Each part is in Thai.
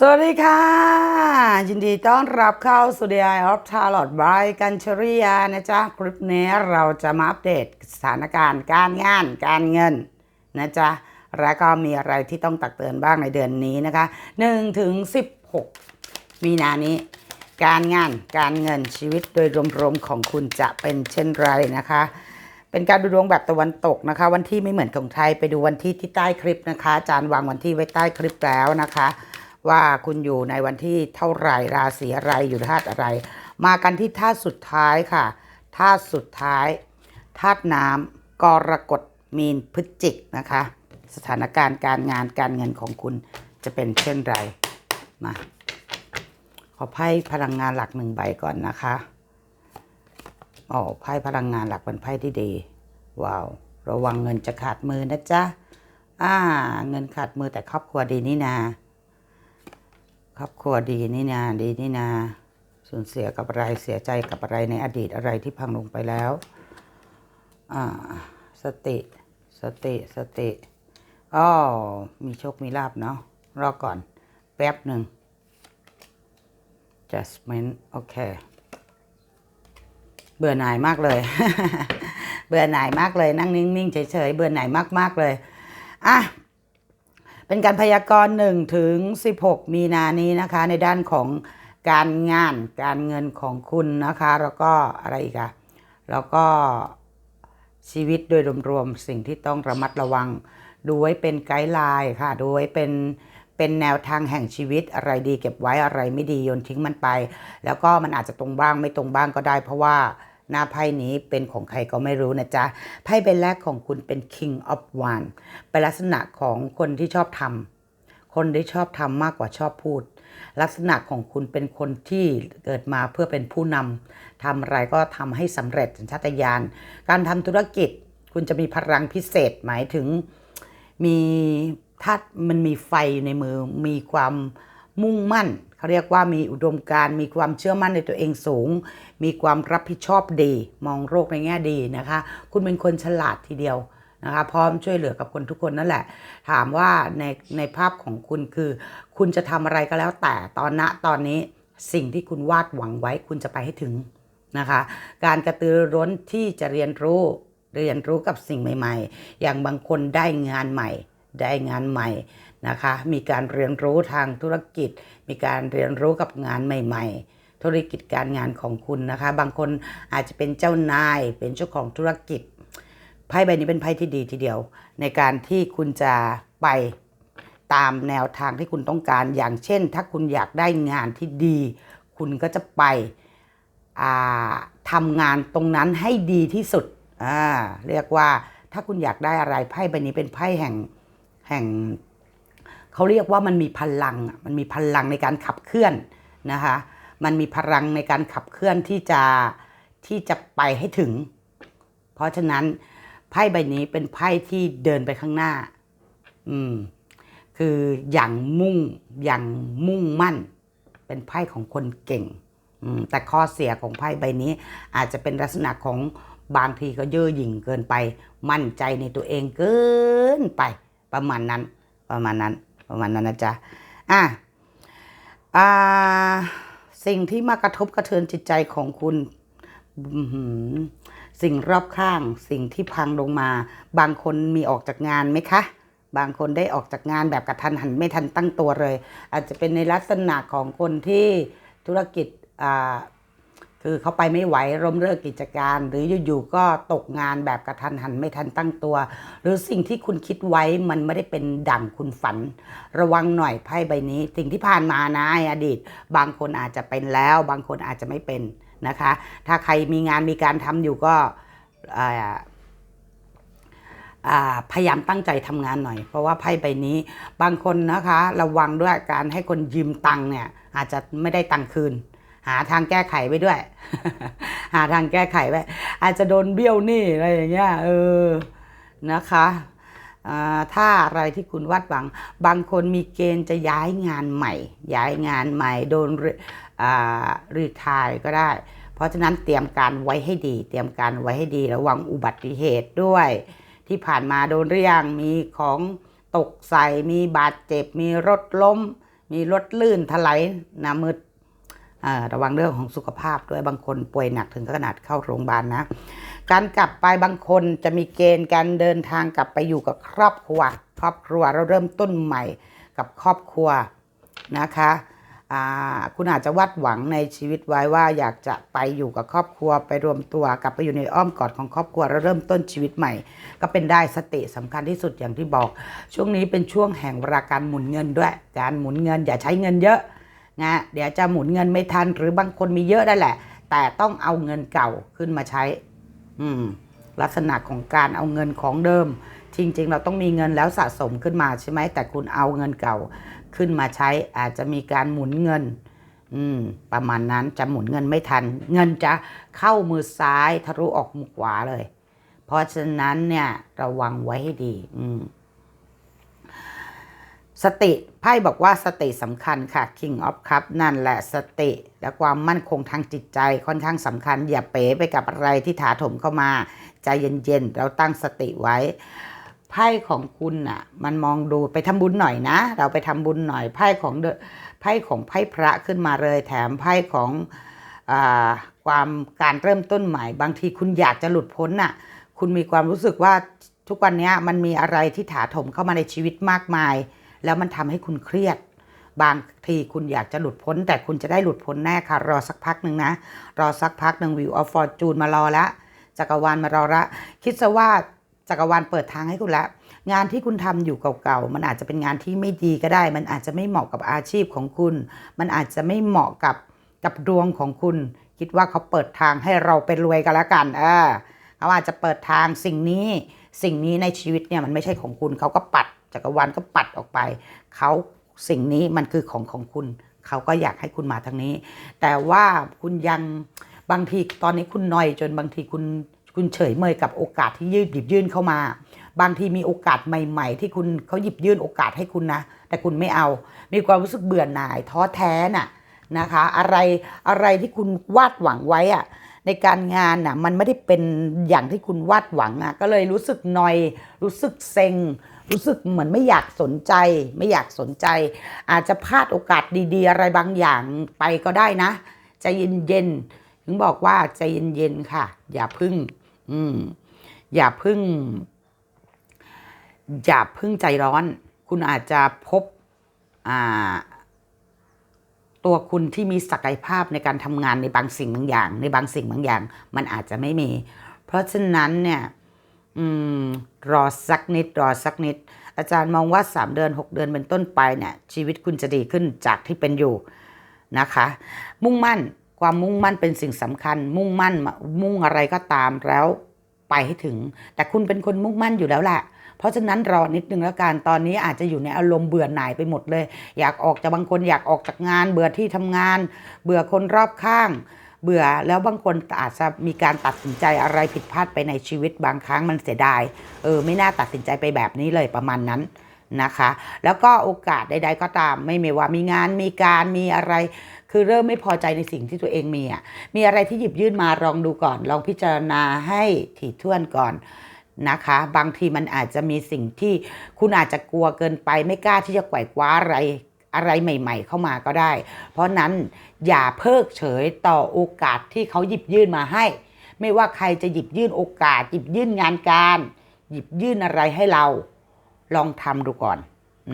สวัสดีค่ะ ยินดีต้อนรับเข้าสู่ The Eye of Tarot by กัญชริยานะจ๊ะ คลิปนี้เราจะมาอัปเดตสถานการณ์การงานการเงินนะจ๊ะ แล้วก็มีอะไรที่ต้องตักเตือนบ้างในเดือนนี้นะคะ1ถึง16 มีนานี้ การงานการเงินชีวิตโดยรวมๆของคุณจะเป็นเช่นไรนะคะ เป็นการดูดวงแบบตะวันตกนะคะ วันที่ไม่เหมือนของไทยไปดูวันที่ที่ใต้คลิปนะคะอาจารย์วางวันที่ไว้ใต้คลิปแล้วนะคะ ว่าคุณอยู่ในวันที่เท่าไหร่ราศีอะไรอยู่ธาตุอะไร มากันที่ธาตุสุดท้ายค่ะธาตุสุดท้ายธาตุน้ำกรกฎมีนพฤศจิกนะคะ สถานการณ์การงานการเงินของคุณจะเป็นเช่นไรมาขอไพ่พลังงานหลักหนึ่งใบก่อนนะคะอ๋อไพ่พลังงานหลักเป็นไพ่ที่ดี ว้าว ระวังเงินจะขาดมือนะจ๊ะอ่า เงินขาดมือแต่ครอบครัวดีนี่นา ครอบครัวดีนี่นาดีนี่นาสูญเสียกับอะไรเสียใจกับอะไรในอดีตอะไรที่พังลงไปแล้วสติสติสติอ๋อมีโชคมีลาบเนาะรอก่อน แป๊บหนึ่ง adjustment โอเค เบื่อหน่ายมากเลย เบื่อหน่ายมากเลยนั่งนิ่งๆเฉยๆเบื่อหน่ายมากๆเลย อะ เป็นการพยากรณ์1ถึง 16 มีนานี้นะคะ ในด้านของการงานการเงินของคุณนะคะ แล้วก็อะไรอีกอะแล้วก็ชีวิตโดยรวมๆสิ่งที่ต้องระมัดระวัง ดูไว้เป็นไกด์ไลน์ค่ะ ดูไว้เป็นเป็นแนวทางแห่งชีวิตอะไรดีเก็บไว้อะไรไม่ดีโยนทิ้งมันไป แล้วก็มันอาจจะตรงบ้างไม่ตรงบ้างก็ได้ เพราะว่า หน้าไพ่นี้เป็นของใครก็ไม่รู้นะจ๊ะ ไพ่ใบแรกของคุณเป็น King of Wands เป็นลักษณะของคนที่ชอบทำคนที่ชอบทำมากกว่าชอบพูด ลักษณะของคุณเป็นคนที่เกิดมาเพื่อเป็นผู้นำทำอะไรก็ทำให้สำเร็จสัญชาตญาณการทำธุรกิจคุณจะมีพลังพิเศษหมายถึงมีถ้ามันมีไฟอยู่ในมือมีความมุ่งมั่น เขาเรียกว่ามีอุดมการมีความเชื่อมั่นในตัวเองสูง มีความรับผิดชอบดี มองโรคในแง่ดีนะคะ คุณเป็นคนฉลาดทีเดียวนะคะพร้อมช่วยเหลือกับคนทุกคนนั่นแหละ ถามว่าในในภาพของคุณคือ คุณจะทำอะไรก็แล้วแต่ตอนณตอนนี้สิ่งที่คุณวาดหวังไว้คุณจะไปให้ถึงนะคะ การกระตือรือร้นที่จะเรียนรู้เรียนรู้กับสิ่งใหม่ ๆ อย่างบางคนได้งานใหม่ ได้งานใหม่ นะคะ มีการเรียนรู้ทางธุรกิจ มีการเรียนรู้กับงานใหม่ ๆ ธุรกิจการงานของคุณนะคะ บางคนอาจจะเป็นเจ้านาย เป็นเจ้าของธุรกิจ ไพ่ใบนี้เป็นไพ่ที่ดีทีเดียว ในการที่คุณจะไปตามแนวทางที่คุณต้องการ อย่างเช่น ถ้าคุณอยากได้งานที่ดี คุณก็จะไปทำงานตรงนั้นให้ดีที่สุด เรียกว่าถ้าคุณอยากได้อะไรไพ่ใบนี้เป็นไพ่แห่งแห่ง เขาเรียกว่ามันมีพลังมันมีพลังในการขับเคลื่อนนะคะมันมีพลังในการขับเคลื่อนที่จะที่จะไปให้ถึง เพราะฉะนั้นไพ่ใบนี้เป็นไพ่ที่เดินไปข้างหน้า อืม คืออย่างมุ่งอย่างมุ่งมั่น เป็นไพ่ของคนเก่ง อืม แต่ข้อเสียของไพ่ใบนี้ อาจจะเป็นลักษณะของบางทีก็เย่อหยิ่งเกินไป มั่นใจในตัวเองเกินไป ประมาณนั้น ประมาณนั้น ประมาณนั้นนะจ๊ะอะอ่าสิ่งที่มากระทบกระเทือนจิตใจของคุณสิ่งรอบข้าง สิ่งที่พังลงมา บางคนมีออกจากงานไหมคะ บางคนได้ออกจากงานแบบกระทันหันไม่ทันตั้งตัวเลย อาจจะเป็นในลักษณะของคนที่ธุรกิจอ่า คือเขาไปไม่ไหวร่มเลิกกิจการ หรืออยู่ๆก็ตกงานแบบกระทันหันไม่ทันตั้งตัว หรือสิ่งที่คุณคิดไว้มันไม่ได้เป็นดั่งคุณฝัน ระวังหน่อยไพ่ใบนี้ สิ่งที่ผ่านมานะอดีต บางคนอาจจะเป็นแล้ว บางคนอาจจะไม่เป็นนะคะ ถ้าใครมีงานมีการทำอยู่ก็พยายามตั้งใจทำงานหน่อย เพราะว่าไพ่ใบนี้ บางคนนะคะ ระวังด้วยการให้คนยืมตังค์เนี่ยอาจจะไม่ได้ตังค์คืน หาทางแก้ไขไปด้วย หาทางแก้ไขไว้อาจจะโดนเบี้ยวหนี้อะไรอย่างเงี้ยเออนะคะถ้าอะไรที่คุณวาดหวัง บางคนมีเกณฑ์จะย้ายงานใหม่ ย้ายงานใหม่โดนรีทายก็ได้ เพราะฉะนั้นเตรียมการไว้ให้ดี เตรียมการไว้ให้ดีระวังอุบัติเหตุด้วย ที่ผ่านมาโดนเรียงมีของตกใส่มีบาดเจ็บ มีรถล้ม มีรถลื่นถลายหน้ามืด ระวังเรื่องของสุขภาพด้วยบางคนป่วยหนักถึงขนาดเข้าโรงพยาบาลนะ การกลับไปบางคนจะมีเกณฑ์การเดินทางกลับไปอยู่กับครอบครัว ครอบครัวเราเริ่มต้นใหม่กับครอบครัวนะคะคุณอาจจะวาดหวังในชีวิตไว้ว่าอยากจะไปอยู่กับครอบครัวไปรวมตัวกลับไปอยู่ในอ้อมกอดของครอบครัวแล้วเริ่มต้นชีวิตใหม่ ก็เป็นได้สติสำคัญที่สุดอย่างที่บอก ช่วงนี้เป็นช่วงแห่งเวลาการหมุนเงินด้วย การหมุนเงินอย่าใช้เงินเยอะ นะเดี๋ยวจะหมุนเงินไม่ทัน หรือบางคนมีเยอะได้แหละ แต่ต้องเอาเงินเก่าขึ้นมาใช้ อืม ลักษณะของการเอาเงินของเดิม จริง ๆ เราต้องมีเงินแล้วสะสมขึ้นมาใช่ไหมแต่คุณเอาเงินเก่าขึ้นมาใช้ อาจจะมีการหมุนเงิน อืม ประมาณนั้นจะหมุนเงินไม่ทัน เงินจะเข้ามือซ้ายทะลุออกมือขวาเลย เพราะฉะนั้นเนี่ยระวังไว้ให้ดี อืม สติไพ่บอกว่าสติสำคัญค่ะ King of Cup นั่นแหละสติ และความมั่นคงทางจิตใจค่อนข้างสำคัญ อย่าเป๋ไปกับอะไรที่ถาถมเข้ามาใจเย็นๆ เราตั้งสติไว้ไพ่ของคุณน่ะ มันมองดูไปทำบุญหน่อยนะ เราไปทำบุญหน่อยไพ่ของไพ่ของไพ่พระขึ้นมาเลย แถมไพ่ของอความการเริ่มต้นใหม่ บางทีคุณอยากจะหลุดพ้นน่ะ คุณมีความรู้สึกว่าทุกวันนี้มันมีอะไรที่ถาถมเข้ามาในชีวิตมากมาย แล้วมันทำให้คุณเครียด บางทีคุณอยากจะหลุดพ้น แต่คุณจะได้หลุดพ้นแน่ค่ะ รอสักพักหนึ่งนะ รอสักพักหนึ่งวิวออฟฟอร์จูนมารอละจักรวาลมารอละคิดซะว่าจักรวาลเปิดทางให้คุณละงานที่คุณทำอยู่เก่าๆ มันอาจจะเป็นงานที่ไม่ดีก็ได้ มันอาจจะไม่เหมาะกับอาชีพของคุณ มันอาจจะไม่เหมาะกับกับดวงของคุณ คิดว่าเขาเปิดทางให้เราเป็นรวยกันแล้วกันเออเขาอาจจะเปิดทางสิ่งนี้ สิ่งนี้ในชีวิตเนี่ยมันไม่ใช่ของคุณเขาก็ปัด จักรวาลก็ปัดออกไปเขาสิ่งนี้มันคือของของคุณ เขาก็อยากให้คุณมาทางนี้ แต่ว่าคุณยังบางทีตอนนี้คุณนอยจนบางทีคุณคุณเฉยเมยกับโอกาสที่ยืดหยิบยื่นเข้ามา บางทีมีโอกาสใหม่ ๆ ที่คุณเขาหยิบยื่นโอกาสให้คุณนะ แต่คุณไม่เอา มีความรู้สึกเบื่อหน่ายท้อแท้น่ะนะคะ อะไรอะไรที่คุณวาดหวังไว้อะ ในการงานน่ะมันไม่ได้เป็นอย่างที่คุณวาดหวังอะก็เลยรู้สึกนอยรู้สึกเซ็ง รู้สึกเหมือนไม่อยากสนใจ ไม่อยากสนใจ อาจจะพลาดโอกาสดี ๆ อะไรบางอย่างไปก็ได้นะใจเย็นๆถึงบอกว่าใจเย็นๆค่ะ อย่าพึ่ง อืมอย่าพึ่ง อย่าพึ่งใจร้อน คุณอาจจะพบอ่า ตัวคุณที่มีศักยภาพในการทำงานในบางสิ่งบางอย่าง ในบางสิ่งบางอย่าง มันอาจจะไม่มี เพราะฉะนั้นเนี่ยอรอสักนิดรอสักนิด อาจารย์มองว่า 3 เดือน 6 เดือนเป็นต้นไปเนี่ยชีวิตคุณจะดีขึ้นจากที่เป็นอยู่นะคะ มุ่งมั่นความมุ่งมั่นเป็นสิ่งสำคัญ มุ่งมั่นมุ่งอะไรก็ตามแล้วไปให้ถึง แต่คุณเป็นคนมุ่งมั่นอยู่แล้วแหละ เพราะฉะนั้นรอนิดนึงแล้วกันตอนนี้อาจจะอยู่ในอารมณ์เบื่อหน่ายไปหมดเลย อยากออกจากบางคนอยากออกจากงาน เบื่อที่ทำงาน เบื่อคนรอบข้าง เบื่อแล้วบางคนอาจจะมีการตัดสินใจอะไรผิดพลาดไปในชีวิตบางครั้งมันเสียดายเออไม่น่าตัดสินใจไปแบบนี้เลยประมาณนั้นนะคะ แล้วก็โอกาสใด ๆ ก็ตามไม่ไม่ว่ามีงานมีการมีอะไร คือเริ่มไม่พอใจในสิ่งที่ตัวเองมีอะมีอะไรที่หยิบยื่นมาลองดูก่อน ลองพิจารณาให้ถี่ถ้วนก่อน นะคะ บางทีมันอาจจะมีสิ่งที่คุณอาจจะกลัวเกินไปไม่กล้าที่จะไกว่คว้าอะไรอะไรใหม่ ๆ เข้ามาก็ได้ เพราะนั้นอย่าเพิกเฉยต่อโอกาสที่เขาหยิบยื่นมาให้ ไม่ว่าใครจะหยิบยื่นโอกาส หยิบยื่นงานการ หยิบยื่นอะไรให้เรา ลองทำดูก่อน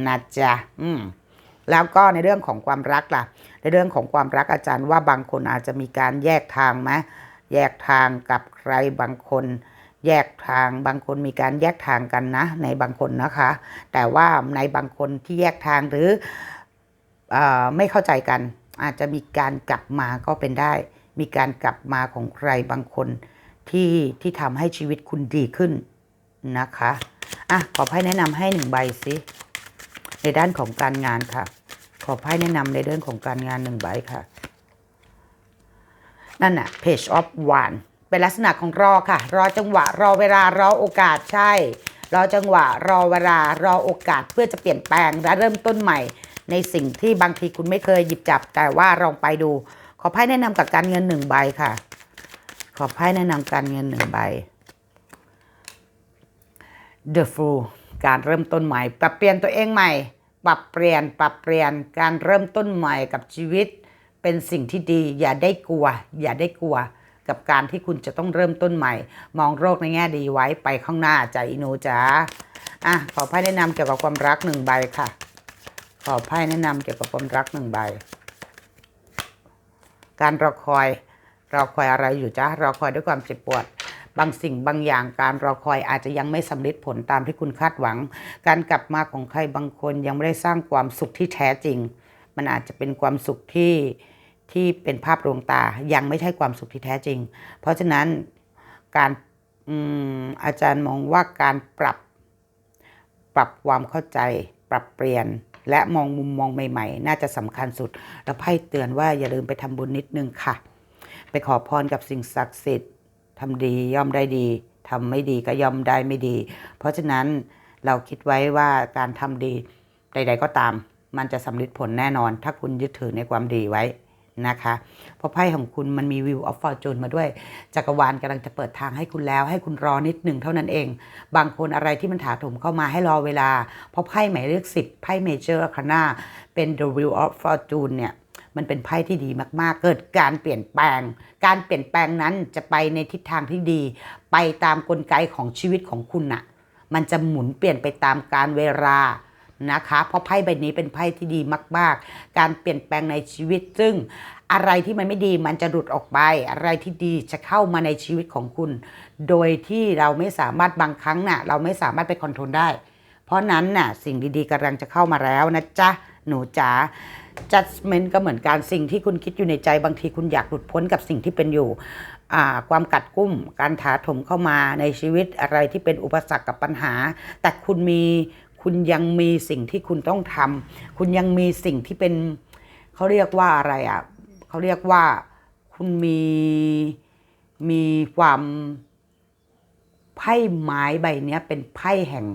นะจ๊ะอืมแล้วก็ในเรื่องของความรักล่ะ ในเรื่องของความรักอาจารย์ว่าบางคนอาจจะมีการแยกทางไหมแยกทางกับใครบางคน แยกทางบางคนมีการแยกทางกันนะ ในบางคนนะคะ แต่ว่าในบางคนที่แยกทางหรืออไม่เข้าใจกัน อาจจะมีการกลับมาก็เป็นได้ มีการกลับมาของใครบางคนที่ที่ทำให้ชีวิตคุณดีขึ้นนะคะอะขอไพ่แนะนำให้หนึ่งใบสิในด้านของการงานค่ะ ขอไพ่แนะนำในเรื่องของการงานหนึ่งใบค่ะ นั่นน่ะ page of one เป็นลักษณะของรอค่ะ รอจังหวะ รอเวลารอโอกาสใช่ รอจังหวะ รอเวลารอโอกาสเพื่อจะเปลี่ยนแปลงและเริ่มต้นใหม่ ในสิ่งที่บางทีคุณไม่เคยหยิบจับ แต่ว่าลองไปดู ขอไพ่แนะนำกับการเงินหนึ่งใบค่ะ ขอไพ่แนะนำการเงินหนึ่งใบ The Fool การเริ่มต้นใหม่ ปรับเปลี่ยนตัวเองใหม่ ปรับเปลี่ยน ปรับเปลี่ยน การเริ่มต้นใหม่กับชีวิต เป็นสิ่งที่ดี อย่าได้กลัว อย่าได้กลัว กับการที่คุณจะต้องเริ่มต้นใหม่ มองโรคในแง่ดีไว้ไปข้างหน้าใจาอีหนูจ๋าอะขอไพ่แนะนำเกี่ยวกับความรักหนึ่งใบค่ะ ขอไพ่แนะนำเกี่ยวกับความรักหนึ่งใบ การรอคอยรอคอยอะไรอยู่จ้ารอคอยด้วยความเจ็บปวดบางสิ่งบางอย่างการรอคอยอาจจะยังไม่สำเร็จผลตามที่คุณคาดหวัง การกลับมาของใครบางคนยังไม่ได้สร้างความสุขที่แท้จริง มันอาจจะเป็นความสุขที่ ที่เป็นภาพลวงตายังไม่ใช่ความสุขที่แท้จริง เพราะฉะนั้นการออาจารย์มองว่าการปรับปรับความเข้าใจ ปรับเปลี่ยน และมองมุมมองใหม่ ๆ น่าจะสำคัญสุด แล้วไพ่เตือนว่าอย่าลืมไปทำบุญนิดนึงค่ะ ไปขอพรกับสิ่งศักดิ์สิทธิ์ทำดีย่อมได้ดีทำไม่ดีก็ย่อมได้ไม่ดี เพราะฉะนั้นเราคิดไว้ว่าการทำดีใด ๆ ก็ตาม มันจะสำเร็จผลแน่นอน ถ้าคุณยึดถือในความดีไว้ นะคะเพราะไพ่ของคุณมันมีวิวออฟฟอร์จูนมาด้วย จักรวาลกำลังจะเปิดทางให้คุณแล้ว ให้คุณรอนิดหนึ่งเท่านั้นเอง บางคนอะไรที่มันถาถมเข้ามาให้รอเวลา เพราะไพ่หมายเลขสิบไพ่เมเจอร์คานาเป็น the wheel of fortune เนี่ยมันเป็นไพ่ที่ดีมากๆ เกิดการเปลี่ยนแปลง การเปลี่ยนแปลงนั้นจะไปในทิศทางที่ดี ไปตามกลไกของชีวิตของคุณน่ะ มันจะหมุนเปลี่ยนไปตามการเวลา นะคะ เพราะไพ่ใบนี้เป็นไพ่ที่ดีมาก ๆ การเปลี่ยนแปลงในชีวิตซึ่งอะไรที่มันไม่ดีมันจะหลุดออกไป อะไรที่ดีจะเข้ามาในชีวิตของคุณ โดยที่เราไม่สามารถบางครั้งน่ะ เราไม่สามารถไปคอนโทรลได้ เพราะนั้นน่ะสิ่งดีๆกำลังจะเข้ามาแล้วนะจ๊ะหนูจ๋า judgment ก็เหมือนการสิ่งที่คุณคิดอยู่ในใจบางทีคุณอยากหลุดพ้นกับสิ่งที่เป็นอยู่ ความกัดกุ้ม การถาถมเข้ามาในชีวิตอะไรที่เป็นอุปสรรคกับปัญหา แต่คุณมี คุณยังมีสิ่งที่คุณต้องทำคุณยังมีสิ่งที่เป็นเขาเรียกว่าอะไรอะเขาเรียกว่าคุณมีมีความไพ่ไม้ใบเนี้ยเป็นไพ่แห่ง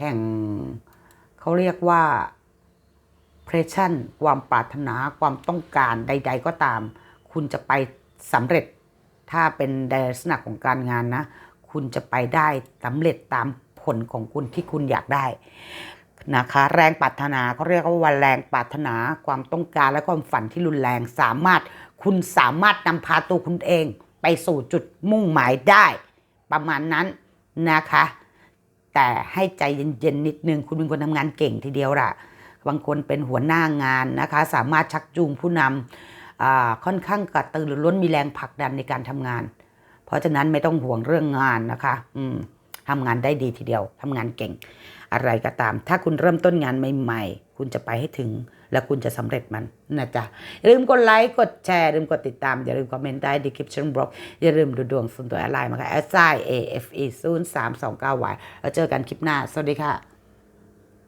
แห่งเขาเรียกว่าเพรสชั่นความปรารถนาความต้องการใด ๆ ก็ตาม คุณจะไปสำเร็จถ้าเป็นในลักษณะของการงานนะ คุณจะไปได้สำเร็จตาม ผลของคุณที่คุณอยากได้นะคะ แรงปรารถนาเขาเรียกว่าวันแรงปรารถนาความต้องการและความฝันที่รุนแรงสามารถคุณสามารถนำพาตัวคุณเอง ไปสู่จุดมุ่งหมายได้ ประมาณนั้นนะคะ แต่ให้ใจเย็นๆนิดนึงคุณเป็นคนทำงานเก่งทีเดียวล่ะบางคนเป็นหัวหน้างานนะคะ สามารถชักจูงผู้นำค่อนข้างกระตือรือร้นมีแรงผลักดันในการทำงาน เพราะฉะนั้นไม่ต้องห่วงเรื่องงานนะคะ อืม ทำงานได้ดีทีเดียวทำงานเก่ง อะไรก็ตาม ถ้าคุณเริ่มต้นงานใหม่ๆ คุณจะไปให้ถึง และคุณจะสำเร็จมันนะจ๊ะอย่าลืมกดไลค์กดแชร์อย่าลืมกดติดตาม อย่าลืมคอมเมนต์ใต้ description box อย่าลืมดูดวงส่วนตัวอะไรมาค่ะ s i a f e 0 3 2 9 y แล้วเจอกันคลิปหน้า สวัสดีค่ะ